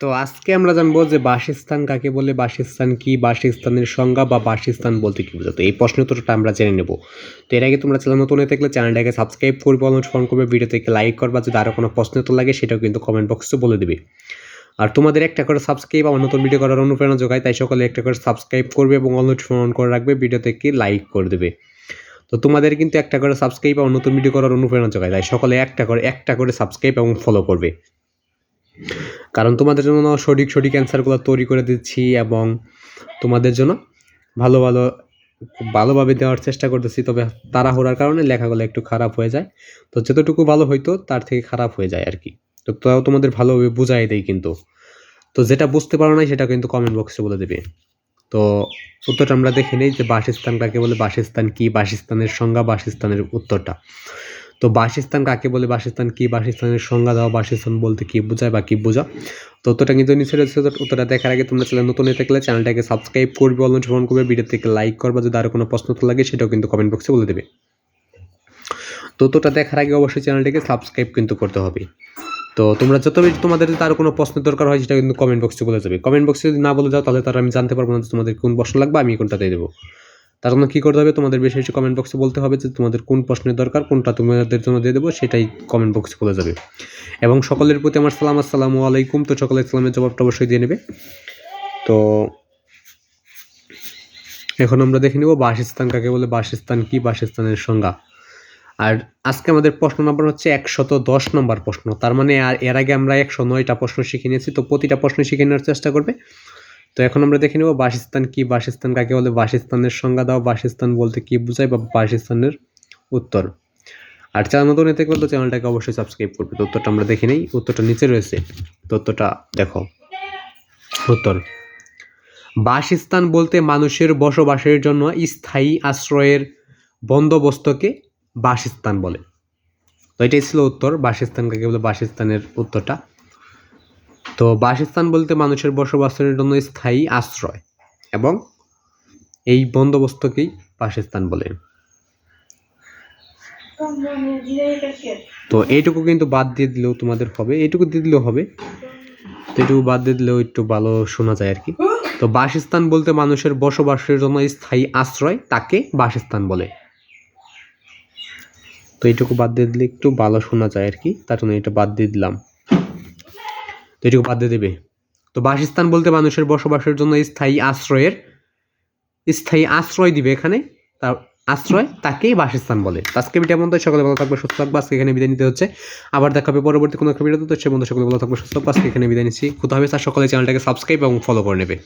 তো আজকে আমরা জানব যে বাসস্থান কাকে বলে, বাসস্থান কি, বাসস্থানের সংজ্ঞা বা বাসস্থান বলতে কি বোঝাতো? এই প্রশ্ন উত্তরটা আমরা জেনে নেব। তো এর আগে তোমরা চ্যানেল নতুন হয়ে থাকলে চ্যানেলটাকে সাবস্ক্রাইব করবে অনুসরণ করবে ভিডিও থেকে লাইক করবা যদি আরও কোনো প্রশ্ন উত্তর লাগে সেটাও কিন্তু কমেন্ট বক্সে বলে দেবে। আর তোমাদের একটা করে সাবস্ক্রাইব আমার নতুন ভিডিও করার অনুপ্রেরণা যোগায়, তাই সকলে একটা করে সাবস্ক্রাইব করবে এবং অনুসরণ করে রাখবে ভিডিও থেকে লাইক করে দেবে। তো তোমাদের কিন্তু একটা করে সাবস্ক্রাইব এবং নতুন ভিডিও করার অনুপ্রেরণা যোগায়, তাই সকলে একটা করে একটা করে সাবস্ক্রাইব এবং ফলো করবে। কারণ তোমাদের জন্য সঠিক সঠিক অ্যান্সারগুলো তৈরি করে দিচ্ছি এবং তোমাদের জন্য ভালো ভালো, ভালোভাবে দেওয়ার চেষ্টা করতেছি। তবে তাড়াহুড়ার কারণে লেখাগুলো একটু খারাপ হয়ে যায়। তো যতটুকু ভালো হইতো তার থেকে খারাপ হয়ে যায় আর কি তো তাও তোমাদের ভালোভাবে বুঝাই দেয় কিন্তু। তো যেটা বুঝতে পারো না সেটা কিন্তু কমেন্ট বক্সে বলে দেবে। তো উত্তরটা আমরা দেখে নেই যে বাসস্থান কাকে বলে, বাসস্থান কি, বাসস্থানের সংজ্ঞা, বাসস্থানের উত্তরটা। তো বাসস্থান কাকে বলে? বাসস্থান কি? বাসস্থানের সংজ্ঞা দাও। বাসস্থান বলতে কি বোঝায় বা কি বোঝা তো উত্তরটা কিন্তু নিচে রয়েছে। উত্তরটা দেখার আগে তোমরা চ্যানেল নতুন হয়ে থাকলে চ্যানেলটাকে সাবস্ক্রাইব করবে অনুসরণ করবে ভিডিও থেকে লাইক করবে, যদি আরও কোনো প্রশ্ন লাগে সেটাও কিন্তু কমেন্ট বক্সে বলে দেবে। তো উত্তরটা দেখার আগে অবশ্যই চ্যানেলটাকে সাবস্ক্রাইব কিন্তু করতে হবে। তো তোমরা যত বেশি তোমাদের যদি আরও কোনো প্রশ্ন দরকার হয় সেটা কিন্তু কমেন্ট বক্সে বলে যাবে কমেন্ট বক্সে যদি না বলে যাও তাহলে তার আমি জানতে পারব না তোমাদের কোন প্রশ্ন লাগবে, আমি কোনটা দিয়ে দেবো। তার জন্য কী করতে হবে? তোমাদের বেশি বেশি কমেন্ট বক্সে বলতে হবে যে তোমাদের কোন প্রশ্নের দরকার, কোনটা তোমাদের জন্য দিয়ে দেবো, সেটাই কমেন্ট বক্সে বলে যাবে। এবং সকলের প্রতি আমার সালাম, আসসালামু আলাইকুম। তো সকলের সালামের জবাবটা অবশ্যই দিয়ে নেবে। তো এখন আমরা দেখে নেব বাসস্থান কাকে বলে, বাসস্থান কি, বাসস্থানের সংজ্ঞা। আর আজকে আমাদের প্রশ্ন নম্বর হচ্ছে একশত দশ নম্বর প্রশ্ন। তার মানে আর এর আগে আমরা একশো নয়টা প্রশ্ন শিখে নিয়েছি, তো প্রতিটা প্রশ্ন শিখে নেওয়ার চেষ্টা করবে। তো এখন আমরা দেখে নেব বাসস্থান কি, বাসস্থান কাকে বলে, বাসস্থানের সংজ্ঞা দাও, বাসস্থান বলতে কি বোঝায় বা বাসস্থানের উত্তর। আর চ্যানেল নতুন এতে করলে চ্যানেলটাকে অবশ্যই সাবস্ক্রাইব করবে। তো উত্তরটা আমরা দেখে নেই, উত্তরটা নিচে রয়েছে। তথ্যটা দেখো, উত্তর। বাসস্থান বলতে মানুষের বসবাসের জন্য স্থায়ী আশ্রয়ের বন্দোবস্তকে বাসস্থান বলে। তো এটাই ছিল উত্তর, বাসস্থান কাকে বলে, বাসস্থানের উত্তরটা। তো বাসস্থান বলতে মানুষের বসবাসের জন্য স্থায়ী আশ্রয় এবং এই বন্দোবস্তকেই বাসস্থান বলে। তো এইটুকু কিন্তু বাদ দিয়ে দিলেও তোমাদের হবে, এইটুকু দিয়ে দিলেও হবে। তো এইটুকু বাদ দিয়ে দিলেও একটু ভালো শোনা যায় আর কি। তো বাসস্থান বলতে মানুষের বসবাসের জন্য স্থায়ী আশ্রয় তাকে বাসস্থান বলে। তো এইটুকু বাদ দিয়ে দিলে একটু ভালো শোনা যায় আর কি, তার জন্য এটা বাদ দিয়ে দিলাম। এটুকু বাদ দিয়ে দেবে। তো বাসস্থান বলতে মানুষের বসবাসের জন্য স্থায়ী আশ্রয়ের, স্থায়ী আশ্রয় দিবে এখানে। তার আশ্রয় তাকেই বাসস্থান বলে। আজকে ভিডিও মধ্যে সকালে ভালো থাকবে, সুস্থ থাকবে, আজকে এখানে বিদায় নিতে হচ্ছে। আবার দেখা হবে পরবর্তী কোনো একটা ভিডিওতে, তো সে বন্ধু সকালে ভালো থাকবে, সুস্থ থাকবে, আজকে এখানে বিদায় নিচ্ছি। কোথাও হবে তার সকলে চ্যানেলটাকে সাবস্ক্রাইব এবং ফলো করে নেবে।